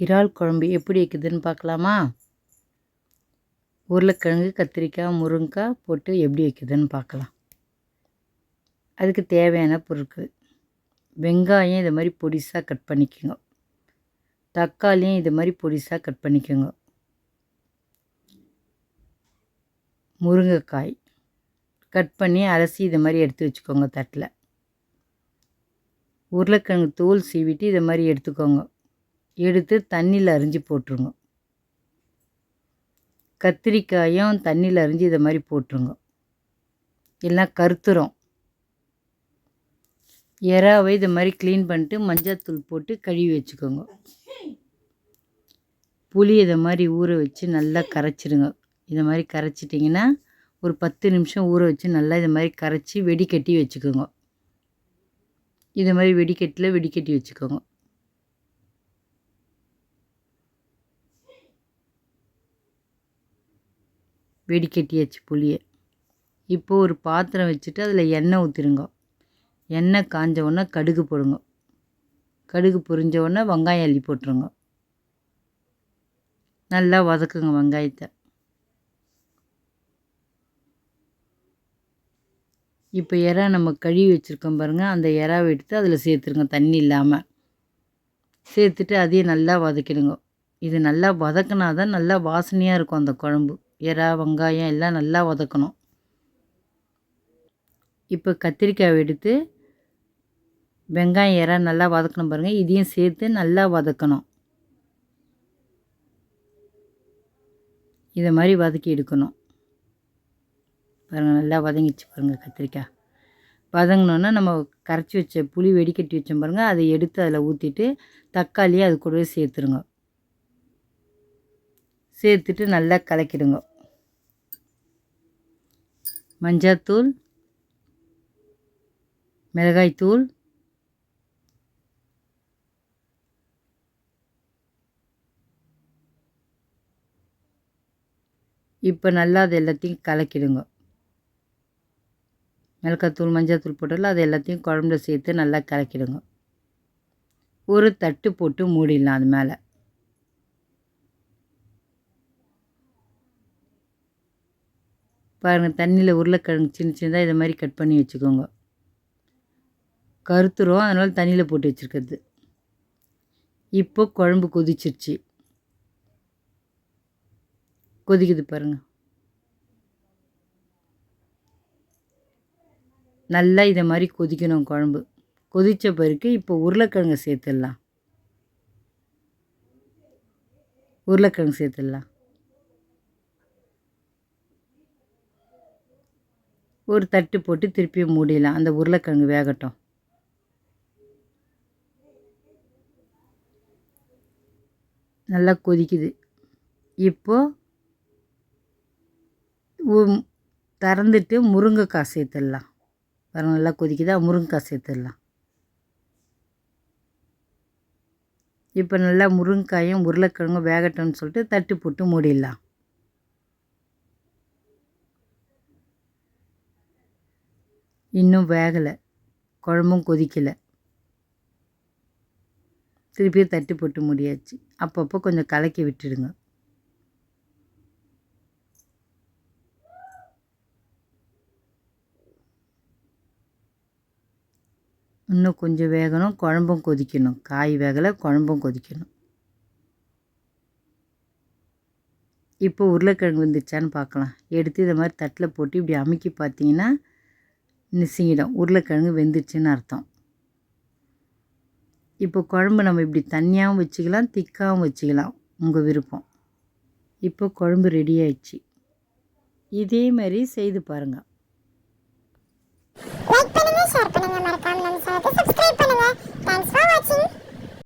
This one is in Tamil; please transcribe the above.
இறால் குழம்பு எப்படி வைக்குதுன்னு பார்க்கலாமா? உருளைக்கிழங்கு கத்திரிக்காய் முருங்கைக்காய் போட்டு எப்படி வைக்குதுன்னு பார்க்கலாம். அதுக்கு தேவையான பொருட்கள். வெங்காயம் இது மாதிரி பொடிசாக கட் பண்ணிக்கோங்க. தக்காளியும் இது மாதிரி பொடிசாக கட் பண்ணிக்கோங்க. முருங்கைக்காய் கட் பண்ணி அலசி இது மாதிரி எடுத்து வச்சுக்கோங்க தட்டில். உருளைக்கிழங்கு தோல் சீவிட்டு இதை மாதிரி எடுத்துக்கோங்க. எடுத்து தண்ணியில் அரிஞ்சு போட்டுருங்க. கத்திரிக்காயும் தண்ணியில் அரிஞ்சு இதை மாதிரி போட்டுருங்க. எல்லாம் கருத்துரும் எறாவை இது மாதிரி க்ளீன் பண்ணிட்டு மஞ்சள்தூள் போட்டு கழுவி வச்சுக்கோங்க. புளி இதை மாதிரி ஊற வச்சு நல்லா கரைச்சிடுங்க இதை மாதிரி கரைச்சிட்டிங்கன்னா ஒரு பத்து நிமிஷம் ஊற வச்சு நல்லா இதை மாதிரி கரைச்சி வெடிக்கட்டி வச்சுக்கோங்க. இதை மாதிரி வெடிக்கட்டில் வெடிக்கட்டி வச்சுக்கோங்க. வெடிக்கட்டியாச்சு புளியை. இப்போது ஒரு பாத்திரம் வச்சுட்டு அதில் எண்ணெய் ஊற்றிடுங்க எண்ணெய் காஞ்ச உடனே கடுகு போடுங்க. கடுகு பொரிஞ்ச உடனே வெங்காயம் அள்ளி போட்டுருங்க. நல்லா வதக்குங்க வெங்காயத்தை. இப்போ இறா நம்ம கழுவி வச்சுருக்கோம் பாருங்கள் அந்த இறாவை எடுத்து அதில் சேர்த்துருங்க தண்ணி இல்லாமல் சேர்த்துட்டு அதையும் நல்லா வதக்கிடுங்க. இது நல்லா வதக்கினா தான் நல்லா வாசனையாக இருக்கும் அந்த குழம்பு. எறா வெங்காயம் எல்லாம் நல்லா வதக்கணும். இப்போ கத்திரிக்காய் எடுத்து வெங்காயம் எறா நல்லா வதக்கணும் பாருங்கள் இதையும் சேர்த்து நல்லா வதக்கணும். இதை மாதிரி வதக்கி எடுக்கணும். பாருங்கள் நல்லா வதங்கிச்சு பாருங்கள் கத்திரிக்காய். வதங்கினோன்னா நம்ம கரைச்சி வச்ச புளி வெடிக்கட்டி வச்சோம் பாருங்கள் அதை எடுத்து அதில் ஊற்றிட்டு தக்காளியை அது கூடவே சேர்த்துருங்க. சேர்த்துட்டு நல்லா கலக்கிடுங்க. மஞ்சாத்தூள் மிளகாய்த்தூள் இப்போ நல்லா அது எல்லாத்தையும் கலக்கிடுங்க. மிளகாத்தூள் மஞ்சள்தூள் போட்டாலும் அது எல்லாத்தையும் குழம்புல சேர்த்து நல்லா கலக்கிடுங்க. ஒரு தட்டு போட்டு மூடிடலாம் அது மேலே. பாருங்கள் தண்ணியில் உருளைக்கிழங்கு சின்ன சின்னதாக இதை மாதிரி கட் பண்ணி வச்சுக்கோங்க. கருத்துரும் அதனால் தண்ணியில் போட்டு வச்சுருக்கிறது. இப்போ குழம்பு கொதிச்சிருச்சு. கொதிக்குது பாருங்கள் நல்லா இதை மாதிரி கொதிக்கணும் குழம்பு. கொதித்த பிறகு இப்போ உருளைக்கிழங்கு சேர்த்துடலாம். உருளைக்கிழங்கு சேர்த்துடலாம். ஒரு தட்டு போட்டு திருப்பியும் மூடிடலாம். அந்த உருளைக்கிழங்கு வேகட்டும். நல்லா கொதிக்குது. இப்போது திறந்துட்டு முருங்கைக்காய் சேர்த்துடலாம். பாருங்கள் நல்லா கொதிக்குதா? முருங்கைக்காய் சேர்த்துடலாம். இப்போ நல்லா முருங்கைக்காயும் உருளைக்கிழங்கும் வேகட்டும்னு சொல்லிட்டு தட்டு போட்டு மூடிடலாம். இன்னும் வேகலை. குழம்பும் கொதிக்கலை. திருப்பி தட்டு போட்டு முடியாச்சு. அப்பப்போ கொஞ்சம் கலக்கி விட்டுடுங்க. இன்னும் கொஞ்சம் வேகணும். குழம்பும் கொதிக்கணும். காய் வேகலை குழம்பும் கொதிக்கணும். இப்போ உருளைக்கிழங்கு வந்துச்சான்னு பார்க்கலாம். எடுத்து இதை மாதிரி தட்டில் போட்டு இப்படி அமுக்கி பார்த்தீங்கன்னா நிசிங்கிடும் உருளைக்கிழங்கு வெந்துருச்சுன்னு அர்த்தம். இப்போ குழம்பு நம்ம இப்படி தண்ணியாகவும் வச்சுக்கலாம் திக்காகவும் வச்சுக்கலாம் உங்கள் விருப்பம். இப்போ குழம்பு ரெடி ஆயிடுச்சு. இதே மாதிரி செய்து பாருங்கள்